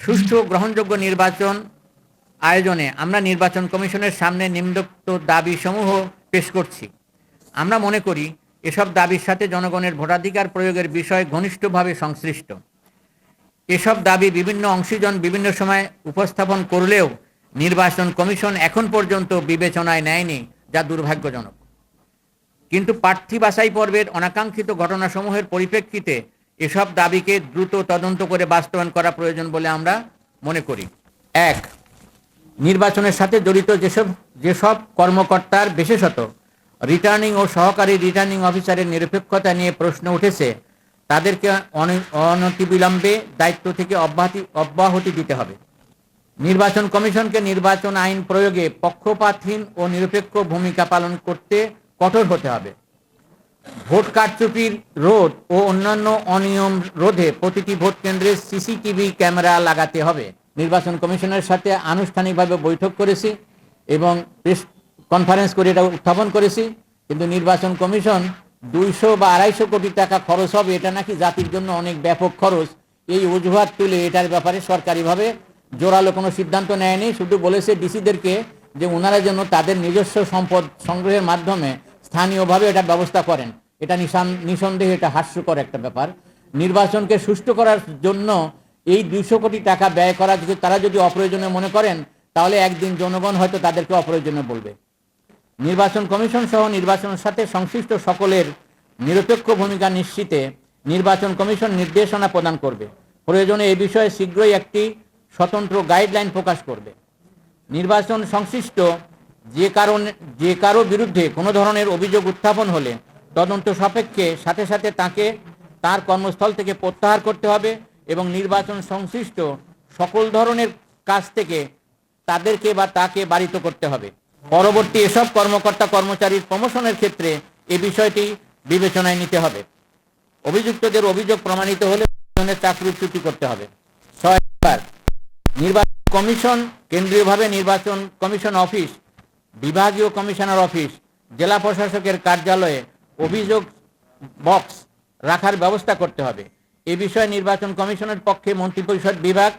সুষ্ঠু গ্রহণযোগ্য নির্বাচন আয়োজনে আমরা নির্বাচন কমিশনের সামনে নিম্নোক্ত দাবিসমূহ পেশ করছি। আমরা মনে করি, এসব দাবির সাথে জনগণের ভোটাধিকার প্রয়োগের বিষয় ঘনিষ্ঠভাবে সংশ্লিষ্ট। এসব দাবি বিভিন্ন অংশীজন বিভিন্ন সময় উপস্থাপন করলেও নির্বাচন কমিশন এখন পর্যন্ত বিবেচনায় নেয়নি, যা দুর্ভাগ্যজনক। কিন্তু প্রার্থী বাছাই পর্বের অনাকাঙ্ক্ষিত ঘটনাসমূহের পরিপ্রেক্ষিতে এসব দাবিকে দ্রুত তদন্ত করে বাস্তবায়ন করা প্রয়োজন বলে আমরা মনে করি। এক, নির্বাচনের সাথে জড়িত যেসব যেসব কর্মকর্তার বিশেষত রিটার্নিং ও সহকারী রিটার্নিং অফিসারের নিরপেক্ষতা নিয়ে প্রশ্ন উঠেছে, তাদেরকে অন- অনতিবিলম্বে দায়িত্ব থেকে অব্যাহতি অব্যাহতি দিতে হবে। নির্বাচন কমিশনকে নির্বাচন আইন প্রয়োগে পক্ষপাতহীন ও নিরপেক্ষ ভূমিকা পালন করতে কঠোর হতে হবে। ভোট কারচুপির রোধ ও অন্যান্য অনিয়ম রোধে প্রতিটি ভোট কেন্দ্রে সিসিটিভি ক্যামেরা লাগাতে হবে। নির্বাচন কমিশনের সাথে আনুষ্ঠানিকভাবে বৈঠক করেছি এবং প্রেস কনফারেন্স করে এটা উত্থাপন করেছি। কিন্তু নির্বাচন কমিশন দুইশো বা আড়াইশো কোটি টাকা খরচ হবে, এটা নাকি জাতির জন্য অনেক ব্যাপক খরচ। এই অজুহাত তুলে এটার ব্যাপারে সরকারিভাবে জোরালো কোনো সিদ্ধান্ত নেয়নি, শুধু বলেছে ডিসিদেরকে যে ওনারা যেন তাদের নিজস্ব সম্পদ সংগ্রহের মাধ্যমে স্থানীয়ভাবে এটা ব্যবস্থা করেন। এটা নিশান, নিঃসন্দেহে এটা হাস্যকর একটা ব্যাপার। নির্বাচনকে সুষ্ঠু করার জন্য এই দুশো কোটি টাকা ব্যয় করা যদি, তারা যদি অপ্রয়োজনীয় মনে করেন, তাহলে একদিন জনগণ হয়তো তাদেরকে অপ্রয়োজনীয় বলবে। নির্বাচন কমিশন সহ নির্বাচনের সাথে সংশ্লিষ্ট সকলের নিরপেক্ষ ভূমিকা নিশ্চিতে নির্বাচন কমিশন নির্দেশনা প্রদান করবে। প্রয়োজনে এ বিষয়ে শীঘ্রই একটি স্বতন্ত্র গাইডলাইন প্রকাশ করবে। নির্বাচন সংশ্লিষ্ট যে কারণ, যে কারও বিরুদ্ধে কোনো ধরনের অভিযোগ উত্থাপন হলে তদন্ত সাপেক্ষে সাথে সাথে তাকে তার কর্মস্থল থেকে প্রত্যাহার করতে হবে এবং নির্বাচন সংশ্লিষ্ট সকল ধরনের কাজ থেকে তাদেরকে বা তাকে বাড়িত করতে হবে। পরবর্তী এসব কর্মকর্তা কর্মচারীর প্রমোশনের ক্ষেত্রে এ বিষয়টি বিবেচনায় নিতে হবে। অভিযুক্তদের অভিযোগ প্রমাণিত হলে চাকরিচ্যুতি করতে হবে। ছয় নির্বাচন কমিশন, কেন্দ্রীয়ভাবে নির্বাচন কমিশন অফিস বিভাগীয় কমিশনার অফিস, জেলা প্রশাসকের কার্যালয়ে অভিযোগ বক্স রাখার ব্যবস্থা করতে হবে। এ বিষয়ে নির্বাচন কমিশনের পক্ষে মন্ত্রিপরিষদ বিভাগ,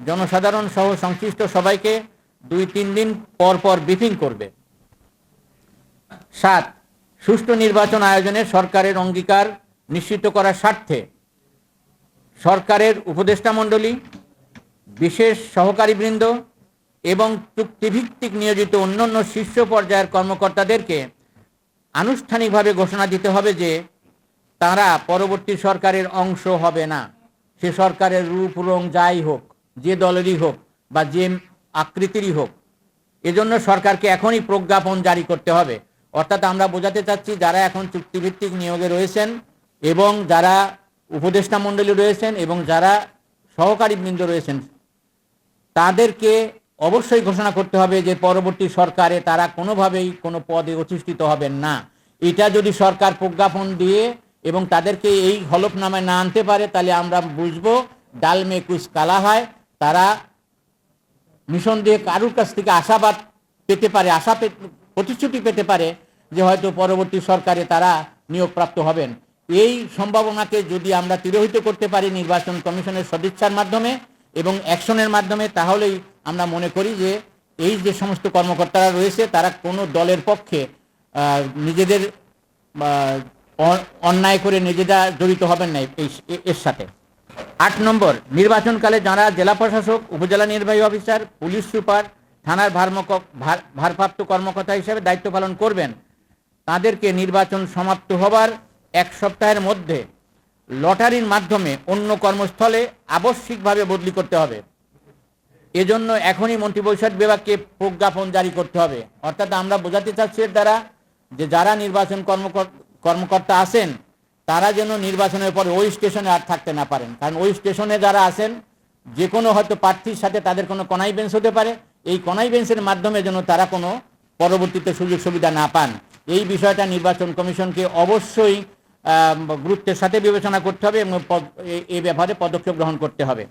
জনসাধারণ সহ সংশ্লিষ্ট সবাইকে দুই তিন দিন পর পর ব্রিফিং করবে। সাত, সুষ্ঠু নির্বাচন আয়োজনে সরকারের অঙ্গীকার নিশ্চিত করার স্বার্থে সরকারের উপদেষ্টা মণ্ডলী, বিশেষ সহকারীবৃন্দ এবং চুক্তিভিত্তিক নিয়োজিত অন্যান্য শীর্ষ পর্যায়ের কর্মকর্তাদেরকে আনুষ্ঠানিকভাবে ঘোষণা দিতে হবে যে তারা পরবর্তী সরকারের অংশ হবে না। সে সরকারের রূপ, রং যাই হোক, যে দলেরই হোক বা যে আকৃতিরই হোক, এজন্য সরকারকে এখনই প্রজ্ঞাপন জারি করতে হবে। অর্থাৎ আমরা বোঝাতে চাচ্ছি যারা এখন চুক্তিভিত্তিক নিয়োগে রয়েছেন এবং যারা উপদেষ্টা মণ্ডলী রয়েছেন এবং যারা সহকারী বৃন্দ রয়েছেন, তাদেরকে অবশ্যই ঘোষণা করতে হবে যে পরবর্তী সরকারে তারা কোনোভাবেই কোনো পদে অধিষ্ঠিত হবেন না। এটা যদি সরকার প্রজ্ঞাপন দিয়ে এবং তাদেরকে এই হলফনামায় না আনতে পারে, তাহলে আমরা বুঝব ডাল মে কুচ কালা হয়। তারা নিঃসন্দেহে কারুর কাছ থেকে আশাবাদ পেতে পারে, আশা প্রতিশ্রুতি পেতে পারে যে হয়তো পরবর্তী সরকারে তারা নিয়োগপ্রাপ্ত হবেন। এই সম্ভাবনাকে যদি আমরা তিরোহিত করতে পারি নির্বাচন কমিশনের সদিচ্ছার মাধ্যমে এবং অ্যাকশনের মাধ্যমে তাহলেই আমরা মনে করি যে এই যে সমস্ত কর্মকর্তারা রয়েছে, তারা কোনো দলের পক্ষে নিজেদের অন্যায় করে নিজেরা জড়িত হবেন না এই এর সাথে। আট নম্বর, নির্বাচনকালে যারা জেলা প্রশাসক, উপজেলা নির্বাহী অফিসার, পুলিশ সুপার, থানার ভারমক- ভার- ভারপ্রাপ্ত কর্মকর্তা হিসেবে দায়িত্ব পালন করবেন, তাদেরকে নির্বাচন সমাপ্ত হবার এক সপ্তাহের মধ্যে লটারির মাধ্যমে অন্য কর্মস্থলে আবশ্যিকভাবে বদলি করতে হবে। এজন্য এখনই মন্ত্রিপরিষদ বিভাগকে প্রজ্ঞাপন জারি করতে হবে। অর্থাৎ আমরা বোঝাতে চাচ্ছি এর দ্বারা যে যারা নির্বাচন কর্মকর- কর্মকর্তা আছেন, তারা যেন নির্বাচনের পরে ওই স্টেশনে আর থাকতে না পারেন। কারণ ওই স্টেশনে যারা আছেন, যে কোনো হয়তো প্রার্থীর সাথে তাদের কোনো কনাই বেঞ্চ হতে পারে। এই কনাই বেঞ্চের মাধ্যমে যেন তারা কোনো পরবর্তীতে সুযোগ সুবিধা না পান। এই বিষয়টা নির্বাচন কমিশনকে অবশ্যই গুরুত্বের সাথে বিবেচনা করতে হবে এবং এ ব্যাপারে পদক্ষেপ গ্রহণ করতে হবে।